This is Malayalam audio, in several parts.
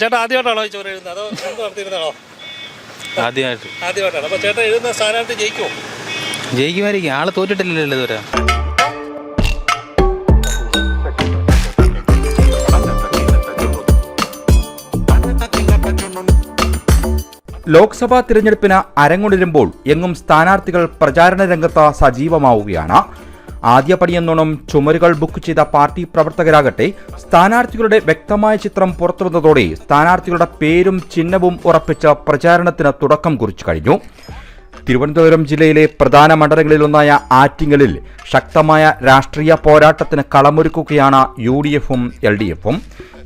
ചേട്ടാ ആദ്യമായിട്ടാണോ ഈ ചോറ് എഴുതുന്നത്? അതോ മുമ്പ് നടത്തിയിരുന്നാണോ ആദ്യമായിട്ട്. ആദ്യമായിട്ടാണ്. അപ്പോൾ ചേട്ടാ എഴുതുന്ന സ്ഥാനാർത്ഥി ജയിക്കുമോ ജയിക്കുമായിരിക്കും. ആൾ തോറ്റിട്ടില്ലല്ലോ ഇതുവരെ. ലോക്സഭാ തിരഞ്ഞെടുപ്പിന് അരങ്ങുണരുമ്പോൾ എങ്ങും സ്ഥാനാർത്ഥികൾ പ്രചാരണ രംഗത്ത് സജീവമാവുകയാണ്. ആദ്യപടിയെന്നോണം ചുമരുകൾ ബുക്ക് ചെയ്ത പാർട്ടി പ്രവർത്തകരാകട്ടെ സ്ഥാനാർത്ഥികളുടെ വ്യക്തമായ ചിത്രം പുറത്തുവന്നതോടെ സ്ഥാനാർത്ഥികളുടെ പേരും ചിഹ്നവും ഉറപ്പിച്ച പ്രചാരണത്തിന് തുടക്കം കുറിച്ചു കഴിഞ്ഞു. തിരുവനന്തപുരം ജില്ലയിലെ പ്രധാന മണ്ഡലങ്ങളിലൊന്നായ ആറ്റിങ്ങലിൽ ശക്തമായ രാഷ്ട്രീയ പോരാട്ടത്തിന് കളമൊരുക്കുകയാണ് യു ഡി എഫും എൽ ഡി എഫും.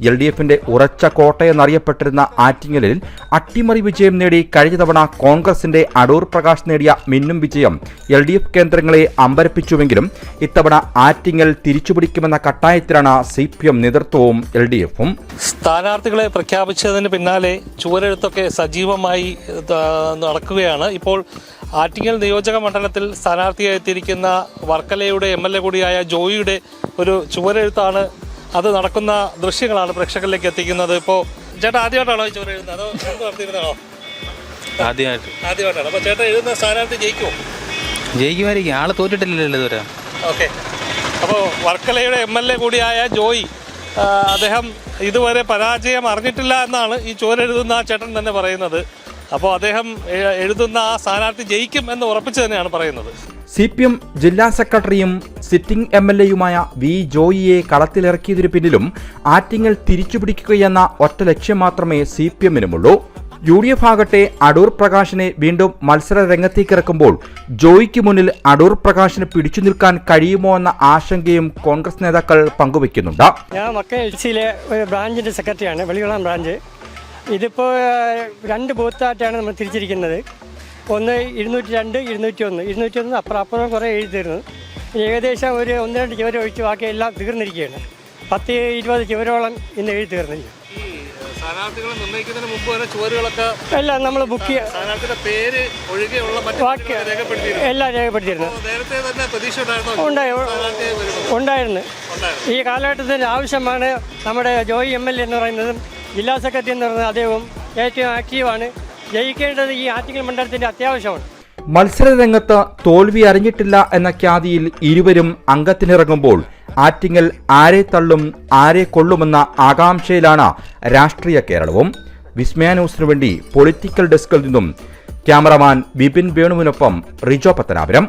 എൽ ഡി എഫിന്റെ ഉറച്ച കോട്ടയെന്നറിയപ്പെട്ടിരുന്ന ആറ്റിങ്ങലിൽ അട്ടിമറി വിജയം നേടി കഴിഞ്ഞ തവണ കോൺഗ്രസിന്റെ അടൂർ പ്രകാശ് നേടിയ മിന്നും വിജയം എൽ ഡി എഫ് കേന്ദ്രങ്ങളെ അമ്പരപ്പിച്ചുവെങ്കിലും ഇത്തവണ ആറ്റിങ്ങൽ തിരിച്ചുപിടിക്കുമെന്ന കട്ടായത്തിലാണ് സി പി എം നേതൃത്വവും എൽ ഡി എഫും സ്ഥാനാർത്ഥികളെ പ്രഖ്യാപിച്ചതിന് പിന്നാലെ ചുവരെഴുത്തൊക്കെ സജീവമായി നടക്കുകയാണ്. ഇപ്പോൾ ആറ്റിങ്ങൽ നിയോജക മണ്ഡലത്തിൽ സ്ഥാനാർത്ഥിയായി എത്തിയിരിക്കുന്ന വർക്കലയുടെ എം എൽ എ കൂടിയായ ജോയിയുടെ ഒരു ചുവരെഴുത്താണ് അത് നടക്കുന്ന ദൃശ്യങ്ങളാണ് പ്രേക്ഷകരിലേക്ക് എത്തിക്കുന്നത്. ഇപ്പോൾ ചേട്ടാ ആദ്യമായിട്ടാണോ ഈ ചുവര് എഴുതുന്നത്? അതോ മുമ്പ് നടത്തിയിരുന്നാണോ ആദ്യമായിട്ട്. ആദ്യമായിട്ടാണ്. അപ്പോൾ ചേട്ടാ എഴുതുന്ന സ്ഥാനാർത്ഥി ജയിക്കുമോ ജയിക്കുമായിരിക്കും. ആൾ തോറ്റിട്ടില്ലല്ലോ ഇതുവരെ. ഓക്കെ. അപ്പോൾ വർക്കലയുടെ എം എൽ എ കൂടിയായ ജോയി അദ്ദേഹം ഇതുവരെ പരാജയം അറിഞ്ഞിട്ടില്ല എന്നാണ് ഈ ചോരെഴുതുന്ന ചേട്ടൻ തന്നെ പറയുന്നത്. അപ്പോൾ അദ്ദേഹം എഴുതുന്ന ആ സ്ഥാനാർത്ഥി ജയിക്കും എന്ന് ഉറപ്പിച്ച് തന്നെയാണ് പറയുന്നത്. സി പി എം ജില്ലാ സെക്രട്ടറിയും സിറ്റിംഗ് എം എൽ എയുമായ വി ജോയിയെ കളത്തിലിറക്കിയതിനു പിന്നിലും ആറ്റിങ്ങൽ തിരിച്ചുപിടിക്കുകയെന്ന ഒറ്റ ലക്ഷ്യം മാത്രമേ സി പി എമ്മിനുമുള്ളൂ യു ഡി എഫ് ആകട്ടെ അടൂർ പ്രകാശിനെ വീണ്ടും മത്സര രംഗത്തേക്ക് ഇറക്കുമ്പോൾ ജോയിക്ക് മുന്നിൽ അടൂർ പ്രകാശിന് പിടിച്ചു നിൽക്കാൻ കഴിയുമോ എന്ന ആശങ്കയും കോൺഗ്രസ് നേതാക്കൾ പങ്കുവയ്ക്കുന്നുണ്ട്. ഞാൻ മക്കയിലെ എൽ സിയിലെ ഒരു ബ്രാഞ്ചിന്റെ സെക്രട്ടറിയാണ് വെളികുളം ബ്രാഞ്ച്. ഇതിപ്പോൾ രണ്ട് ബൂത്തായിട്ടാണ് നമ്മൾ തിരിച്ചിരിക്കുന്നത്. ഒന്ന് ഇരുന്നൂറ്റി രണ്ട് ഇരുന്നൂറ്റി ഒന്ന് ഇരുന്നൂറ്റി ഒന്ന് അപ്പുറം അപ്പുറം കുറേ എഴുതി തരുന്നു. ഏകദേശം ഒരു ഒന്ന് രണ്ട് ചുവര ഒഴിച്ച് ബാക്കി എല്ലാം തീർന്നിരിക്കുകയാണ്. പത്ത് ഇരുപത് ചുവരോളം ഇന്ന് എഴുതി തീർന്നില്ല. എല്ലാം നമ്മൾ ബുക്ക് എല്ലാം രേഖപ്പെടുത്തിയിരുന്നു. ഉണ്ടായിരുന്നു? ഈ കാലഘട്ടത്തിന്റെ ആവശ്യമാണ് നമ്മുടെ ജോയി എം എൽ എ എന്ന് പറയുന്നതും ജില്ലാ സെക്രട്ടറി എന്ന് പറയുന്നത് അദ്ദേഹവും ഏറ്റവും ആക്റ്റീവാണ്. ജയിക്കേണ്ടത് ഈ ആറ്റിങ്ങൽ മണ്ഡലത്തിന്റെ അത്യാവശ്യമാണ്. മത്സര രംഗത്ത് തോൽവി അറിഞ്ഞിട്ടില്ല എന്ന ഖ്യാതിയിൽ ഇരുവരും അംഗത്തിനിറങ്ങുമ്പോൾ ആറ്റിങ്ങൽ ആരെ തള്ളും ആരെ കൊള്ളുമെന്ന ആകാംക്ഷയിലാണ് രാഷ്ട്രീയ കേരളവും. വിസ്മയ ന്യൂസിനു വേണ്ടി പൊളിറ്റിക്കൽ ഡെസ്കിൽ നിന്നും ക്യാമറമാൻ ബിപിൻ വേണുവിനൊപ്പം റിജോ പത്തനാപുരം.